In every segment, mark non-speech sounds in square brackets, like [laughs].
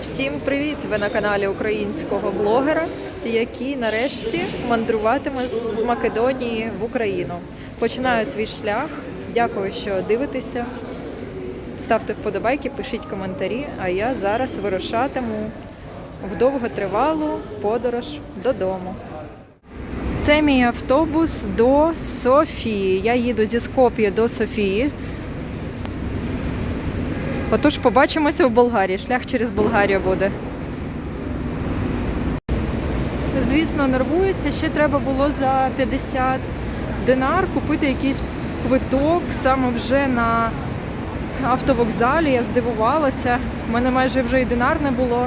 Всім привіт! Ви на каналі українського блогера, який нарешті мандруватиме з- Македонії в Україну. Починаю свій шлях. Дякую, що дивитеся. Ставте вподобайки, пишіть коментарі. А я зараз вирушатиму в довготривалу подорож додому. Це мій автобус до Софії. Я їду зі Скоп'я до Софії. Отож, побачимося в Болгарії. Шлях через Болгарію буде. Звісно, нервуюся. Ще треба було за 50 динар купити якийсь квиток саме вже на автовокзалі. Я здивувалася. У мене майже вже і динар не було.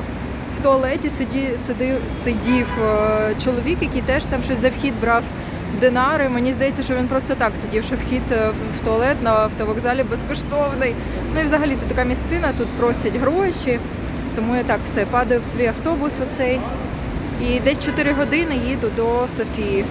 В туалеті сиді, сидив, сидів е, чоловік, який теж там щось за вхід брав динари. Мені здається, що він просто так сидів, що вхід е, в- туалет на автовокзалі безкоштовний. Ну і взагалі тут така місцина, тут просять гроші. Тому я так все падаю в свій автобус оцей. І десь 4 години їду до Софії.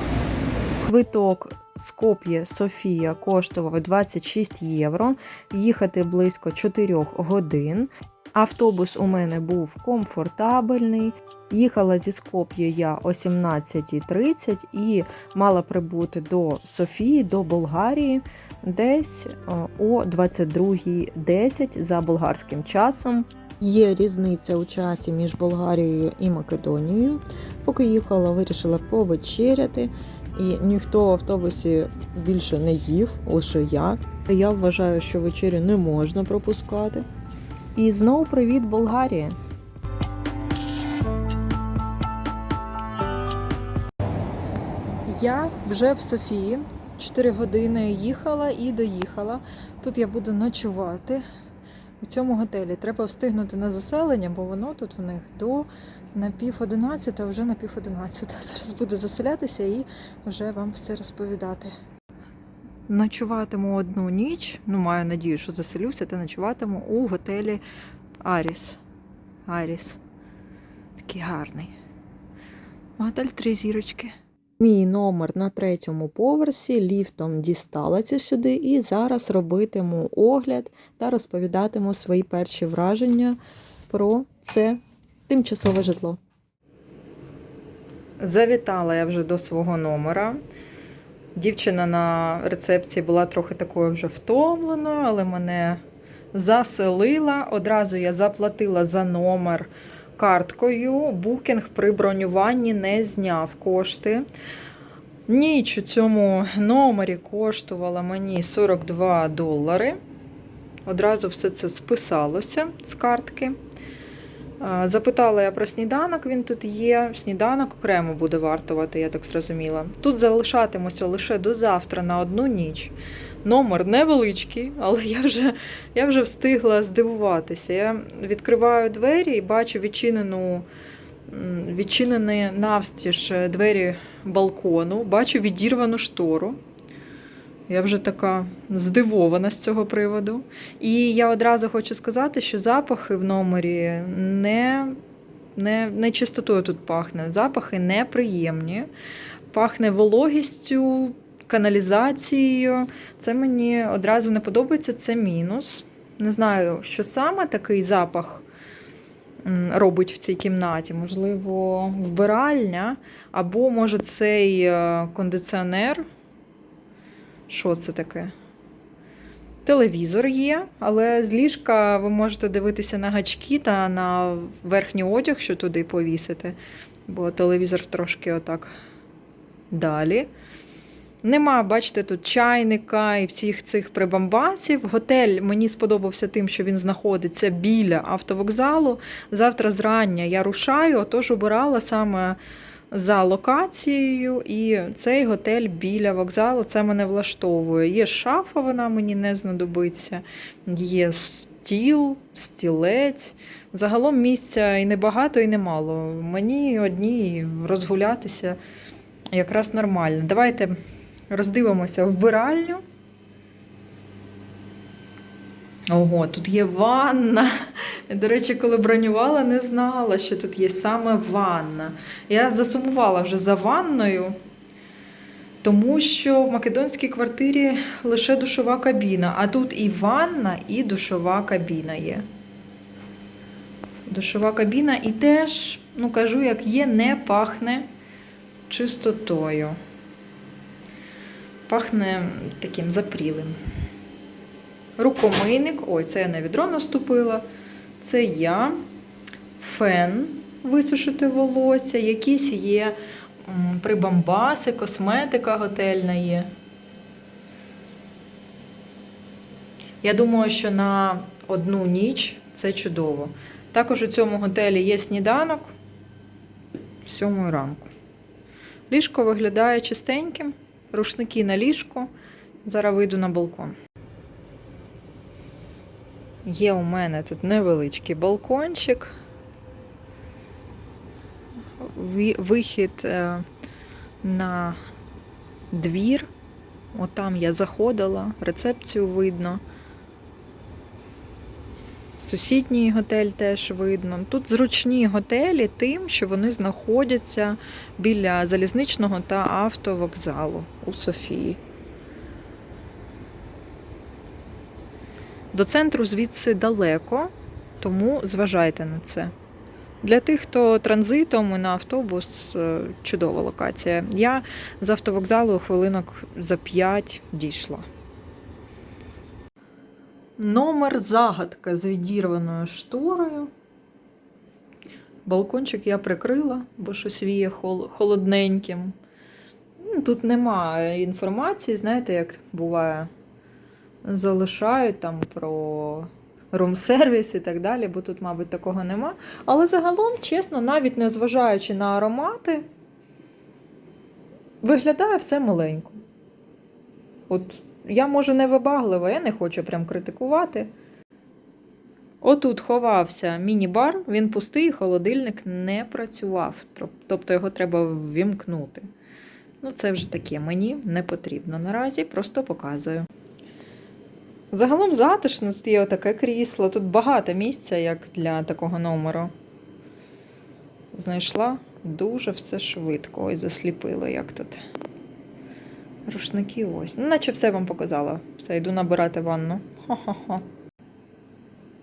Квиток Скоп'є Софія коштував 26 євро. Їхати близько 4 годин. Автобус у мене був комфортабельний. Їхала зі Скоп'є я о 17.30 і мала прибути до Софії, до Болгарії десь е, о 22.10 за болгарським часом. Є різниця у часі між Болгарією і Македонією. Поки їхала, вирішила повечеряти, і ніхто в автобусі більше не їв, лише я. Я вважаю, що вечерю не можна пропускати. І знову привіт, Болгарія! Я вже в Софії. 4 години їхала і доїхала. Тут я буду ночувати у цьому готелі. Треба встигнути на заселення, бо воно тут в них до на пів одинадцята, вже на пів одинадцята. [laughs] Зараз буду заселятися і вже вам все розповідати. Ночуватиму одну ніч. Ну, маю надію, що заселюся та ночуватиму у готелі Аріс. Аріс. Такий гарний. Готель три зірочки. Мій номер на третьому поверсі ліфтом дісталася сюди і зараз робитиму огляд та розповідатиму свої перші враження про це тимчасове житло. Завітала я вже до свого номера. Дівчина на рецепції була трохи такою вже втомленою, але мене заселила. Одразу я заплатила за номер карткою. Букінг при бронюванні не зняв кошти. Ніч у цьому номері коштувала мені 42 долари. Одразу все це списалося з картки. Запитала я про сніданок, він тут є. Сніданок окремо буде вартувати, я так зрозуміла. Тут залишатимуся лише до завтра на одну ніч. Номер невеличкий, але я вже, я вже встигла здивуватися. Я відкриваю двері і бачу відчинену, відчинені навстіж двері балкону, бачу відірвану штору. Я вже така здивована з цього приводу. І я одразу хочу сказати, що запахи в номері не, не, не чистотою тут пахне. Запахи неприємні. Пахне вологістю, каналізацією. Це мені одразу не подобається, це мінус. Не знаю, що саме такий запах робить в цій кімнаті. Можливо, вбиральня, або, може, цей е, кондиціонер. Що це таке? Телевізор є, але з ліжка ви можете дивитися на гачки та на верхній одяг, що туди повісити, бо телевізор трошки отак далі. Нема, бачите, тут чайника і всіх цих прибамбасів. Готель мені сподобався тим, що він знаходиться біля автовокзалу. Завтра зрання я рушаю, отож обирала саме за локацією, і цей готель біля вокзалу це мене влаштовує. Є шафа, вона мені не знадобиться, є стіл, стілець. Загалом місця і небагато, і немало. Мені одній розгулятися якраз нормально. Давайте роздивимося вбиральню. Ого, тут є ванна. До речі, коли бронювала, не знала, що тут є саме ванна. Я засумувала вже за ванною. Тому що в македонській квартирі лише душова кабіна, а тут і ванна, і душова кабіна є. Душова кабіна і теж, ну кажу, як є, не пахне чистотою. Пахне таким запрілим. Рукомийник, ой, це я на відро наступила. Це я. Фен висушити волосся, якісь є прибамбаси, косметика готельна є. Я думаю, що на одну ніч це чудово. Також у цьому готелі є сніданок з 7 ранку. Ліжко виглядає чистеньким, рушники на ліжку. Зараз вийду на балкон. Є у мене тут невеличкий балкончик. Вихід е, на двір. Отам я заходила, рецепцію видно. Сусідній готель теж видно. Тут зручні готелі тим, що вони знаходяться біля залізничного та автовокзалу у Софії. До центру звідси далеко, тому зважайте на це. Для тих, хто транзитом і на автобус, е, чудова локація. Я з автовокзалу хвилинок за 5 дійшла. Номер загадка з відірваною шторою. Балкончик я прикрила, бо щось віє холодненьким. Тут немає інформації, знаєте, як буває, залишають там про рум-сервіс і так далі, бо тут, мабуть, такого нема. Але загалом, чесно, навіть не зважаючи на аромати, виглядає все маленько. От я, може, не вибаглива, я не хочу прям критикувати. Отут ховався міні-бар, він пустий, холодильник не працював. Тобто його треба ввімкнути. Ну, це вже таке мені не потрібно наразі, просто показую. Загалом затишно, тут є отаке крісло, тут багато місця, як для такого номеру. Знайшла дуже все швидко. Ой, засліпило, як тут. Рушники ось. Ну, наче все вам показала. Все, йду набирати ванну. Хо-хо-хо.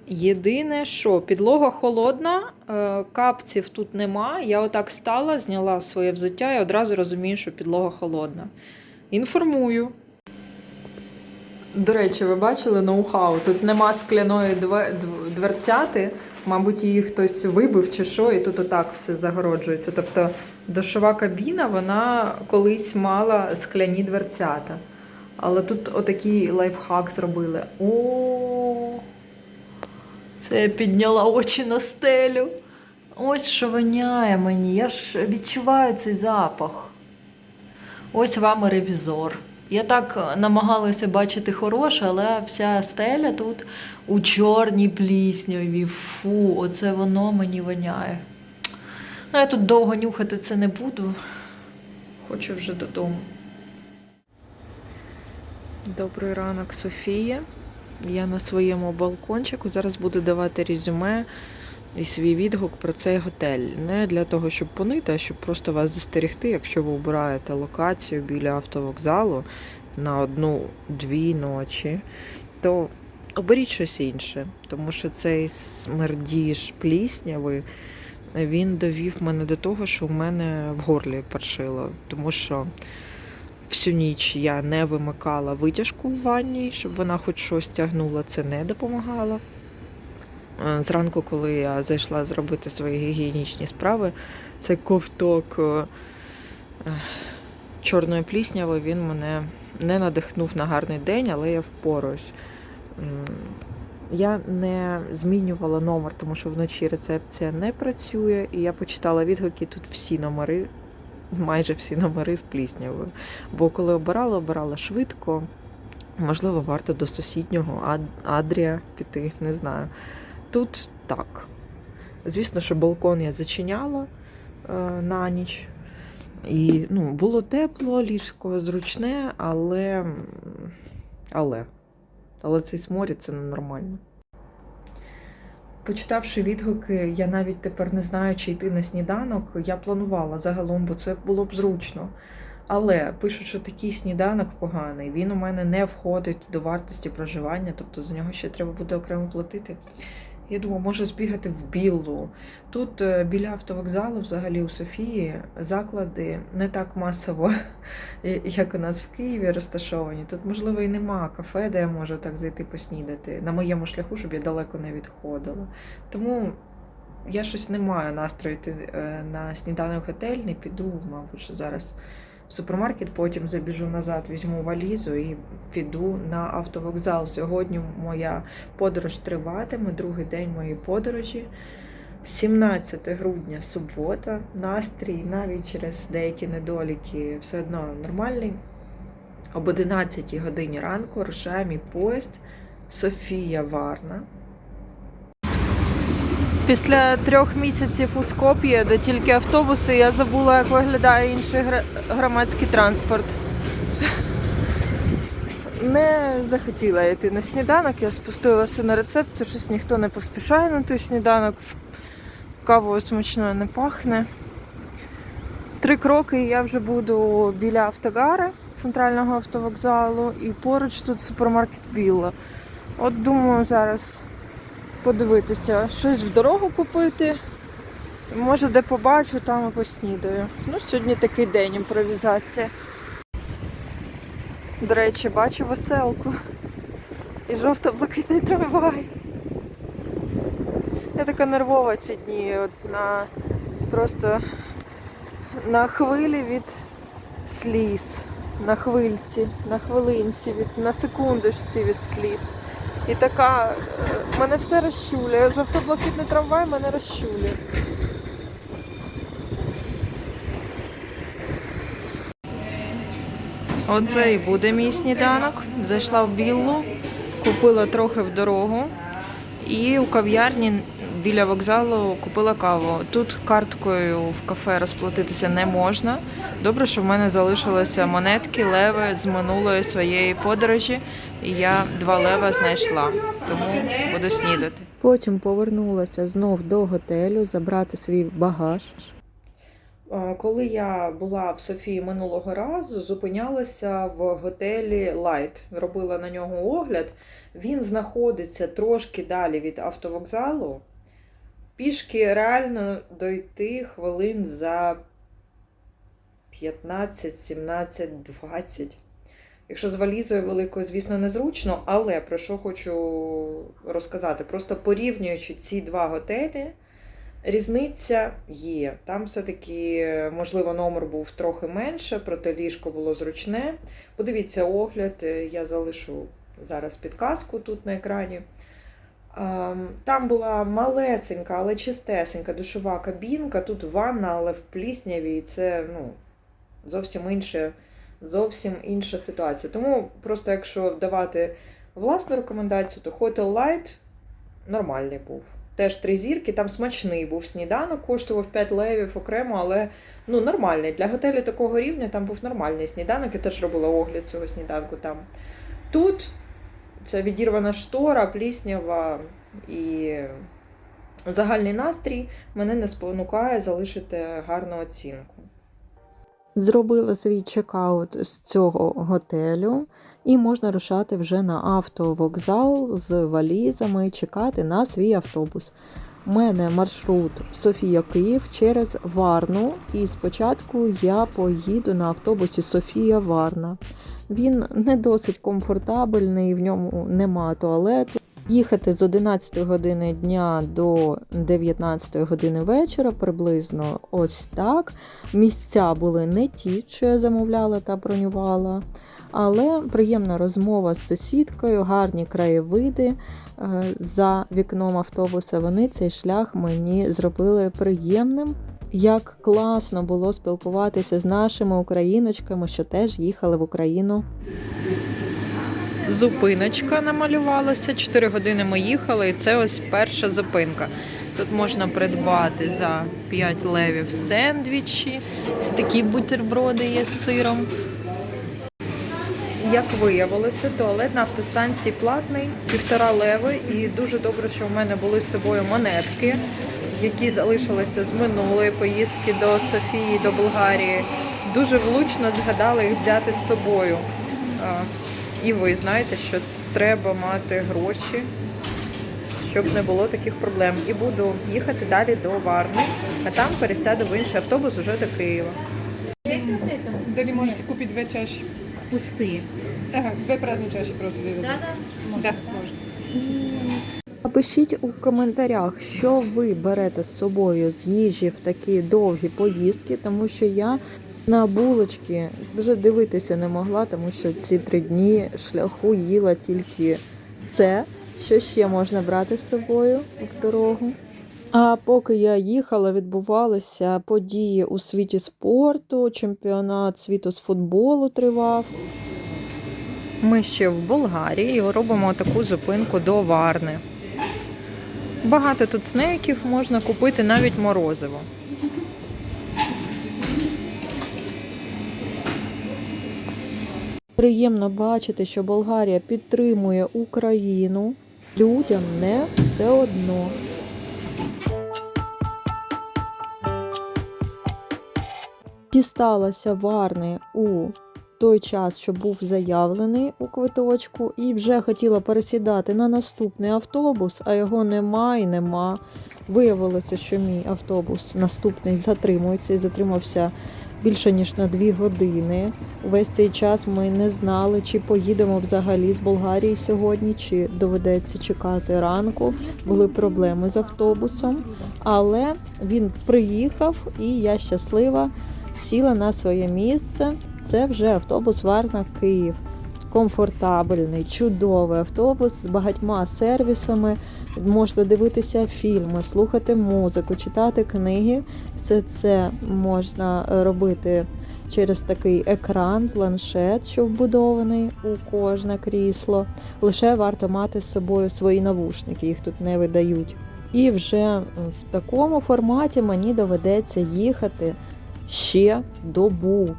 Єдине, що підлога холодна, е, капців тут нема. Я отак стала, зняла своє взуття і одразу розумію, що підлога холодна. Інформую. До речі, ви бачили ноу-хау? Тут нема скляної дверцяти. Мабуть, її хтось вибив чи що, і тут отак все загороджується. Тобто душова кабіна, вона колись мала скляні дверцята. Але тут отакий лайфхак зробили. О, це я підняла очі на стелю. Ось що воняє мені. Я ж відчуваю цей запах. Ось вам і ревізор. Я так намагалася бачити хороше, але вся стеля тут у чорній плісняві. Фу, оце воно мені воняє. Ну, я тут довго нюхати це не буду. Хочу вже додому. Добрий ранок, Софія. Я на своєму балкончику зараз буду давати резюме і свій відгук про цей готель. Не для того, щоб понити, а щоб просто вас застерегти, якщо ви обираєте локацію біля автовокзалу на одну-дві ночі, то оберіть щось інше, тому що цей смердіж плісняви. Він довів мене до того, що в мене в горлі першило, тому що всю ніч я не вимикала витяжку в ванні, щоб вона хоч щось тягнула, це не допомагало. Е, Зранку, коли я зайшла зробити свої гігієнічні справи, цей ковток е, е, чорної плісняви він мене не надихнув на гарний день, але я впораюсь. Я не змінювала номер, тому що вночі рецепція не працює, і я почитала відгуки, тут всі номери, майже всі номери з пліснявою. Бо коли обирала, обирала швидко. Можливо, варто до сусіднього Ад- Адрія піти, не знаю. Тут так. Звісно, що балкон я зачиняла е, на ніч. І ну, було тепло, ліжко зручне, але. Але. Але цей сморід це ненормально. Почитавши відгуки, я навіть тепер не знаю, чи йти на сніданок. Я планувала загалом, бо це було б зручно. Але пишуть, що такий сніданок поганий. Він у мене не входить до вартості проживання, тобто за нього ще треба буде окремо платити. Я думаю, може збігати в Біллу. Тут е, біля автовокзалу, взагалі у Софії, заклади не так масово, [laughs] як у нас в Києві розташовані. Тут, можливо, і нема кафе, де я можу так зайти поснідати на моєму шляху, щоб я далеко не відходила. Тому я щось не маю настрою йти е, на сніданок готель, не піду, мабуть, що зараз в супермаркет, потім забіжу назад, візьму валізу і піду на автовокзал. Сьогодні моя подорож триватиме, другий день моєї подорожі. 17 грудня, субота, настрій навіть через деякі недоліки все одно нормальний. Об 11 годині ранку рушає мій поїзд Софія Варна. Після трьох місяців у Скоп'ї, де тільки автобуси, я забула, як виглядає інший громадський транспорт. Не захотіла йти на сніданок, я спустилася на рецепцію, щось ніхто не поспішає на той сніданок. Кавою смачною не пахне. Три кроки і я вже буду біля автогара центрального автовокзалу і поруч тут супермаркет Білла. От думаю зараз подивитися, щось в дорогу купити. Може, де побачу, там і поснідаю. Ну, сьогодні такий день імпровізація. До речі, бачу веселку. І жовто-блакитний трамвай. Я така нервова ці дні. От на просто на хвилі від сліз, на хвильці, на хвилинці, від, на секундочці від сліз. І така, е, мене все розчулює. Жовто-блакитний трамвай мене розчулює. Оце і буде мій сніданок. Зайшла в Біллу, купила трохи в дорогу і у кав'ярні біля вокзалу купила каву. Тут карткою в кафе розплатитися не можна. Добре, що в мене залишилися монетки, леви з минулої своєї подорожі, і я два лева знайшла. Тому буду снідати. Потім повернулася знов до готелю забрати свій багаж. Коли я була в Софії минулого разу, зупинялася в готелі Light, робила на нього огляд. Він знаходиться трошки далі від автовокзалу. Пішки реально дойти хвилин за 15, 17, 20. Якщо з валізою великою, звісно, незручно, але про що хочу розказати? Просто порівнюючи ці два готелі, різниця є. Там все-таки, можливо, номер був трохи менше, проте ліжко було зручне. Подивіться огляд, е, я залишу зараз підказку тут на екрані. Там була малесенька, але чистесенька душова кабінка. Тут ванна, але в плісняві, і це ну, зовсім інше, зовсім інша ситуація. Тому просто якщо давати власну рекомендацію, то Hotel Light нормальний був. Теж три зірки, там смачний був сніданок, коштував 5 левів окремо, але ну, нормальний. Для готелю такого рівня там був нормальний сніданок. Я теж робила огляд цього сніданку там. Тут це відірвана штора, пліснява і загальний настрій мене не спонукає залишити гарну оцінку. Зробила свій чекаут з цього готелю, і можна рушати вже на автовокзал з валізами, чекати на свій автобус. У мене маршрут Софія Київ через Варну, і спочатку я поїду на автобусі Софія Варна. Він не досить комфортабельний, в ньому нема туалету. Їхати з 11 години дня до 19 години вечора, приблизно ось так. Місця були не ті, що я замовляла та бронювала, але приємна розмова з сусідкою, гарні краєвиди е, за вікном автобуса. Вони цей шлях мені зробили приємним. Як класно було спілкуватися з нашими україночками, що теж їхали в Україну. Зупиночка намалювалася. 4 години ми їхали, і це ось перша зупинка. Тут можна придбати за 5 левів сендвічі, ось такі бутерброди є з сиром. Як виявилося, туалет на автостанції платний, півтора леви, і дуже добре, що в мене були з собою монетки, які залишилися з минулої поїздки до Софії, до Болгарії. дуже влучно згадала їх взяти з собою. І ви знаєте, що треба мати гроші, щоб не було таких проблем. І буду їхати далі до Варни, а там пересяду в інший автобус уже до Києва. Далі можете купити дві чаші. Пусти. Ага, дві праздні чаші просто. Да-да. Да, можна. Напишіть у коментарях, що ви берете з собою з їжі в такі довгі поїздки, тому що я на булочки вже дивитися не могла, тому що ці три дні шляху їла тільки це. Що ще можна брати з собою в дорогу? А поки я їхала, відбувалися події у світі спорту, чемпіонат світу з футболу тривав. Ми ще в Болгарії і робимо таку зупинку до Варни. Багато тут снеків можна купити навіть морозиво. Приємно бачити, що Болгарія підтримує Україну. Людям не все одно. Дісталася Варни у той час, що був заявлений у квиточку, і вже хотіла пересідати на наступний автобус, а його нема і нема. Виявилося, що мій автобус наступний затримується і затримався більше ніж на дві години. Весь цей час ми не знали, чи поїдемо взагалі з Болгарії сьогодні, чи доведеться чекати ранку. Були проблеми з автобусом, але він приїхав, і я щаслива сіла на своє місце. Це вже автобус Варна Київ. Комфортабельний, чудовий автобус з багатьма сервісами. Можна дивитися фільми, слухати музику, читати книги. Все це можна робити через такий екран, планшет, що вбудований у кожне крісло. Лише варто мати з собою свої навушники, їх тут не видають. І вже в такому форматі мені доведеться їхати ще добу.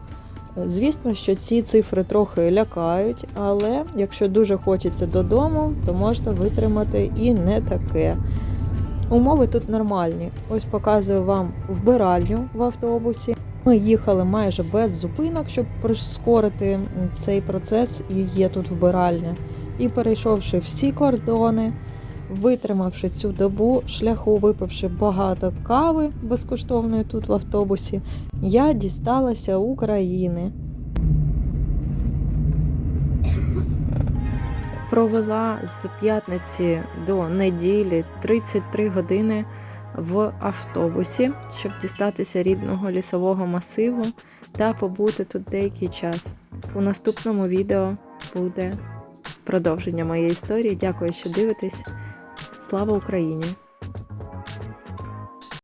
Звісно, що ці цифри трохи лякають, але якщо дуже хочеться додому, то можна витримати і не таке. Умови тут нормальні. Ось показую вам вбиральню в автобусі. Ми їхали майже без зупинок, щоб прискорити цей процес, і є тут вбиральня. І перейшовши всі кордони, витримавши цю добу шляху, випивши багато кави безкоштовної тут в автобусі, я дісталася України. Провела з п'ятниці до неділі 33 години в автобусі, щоб дістатися рідного лісового масиву та побути тут деякий час. У наступному відео буде продовження моєї історії. Дякую, що дивитесь. Слава Україні!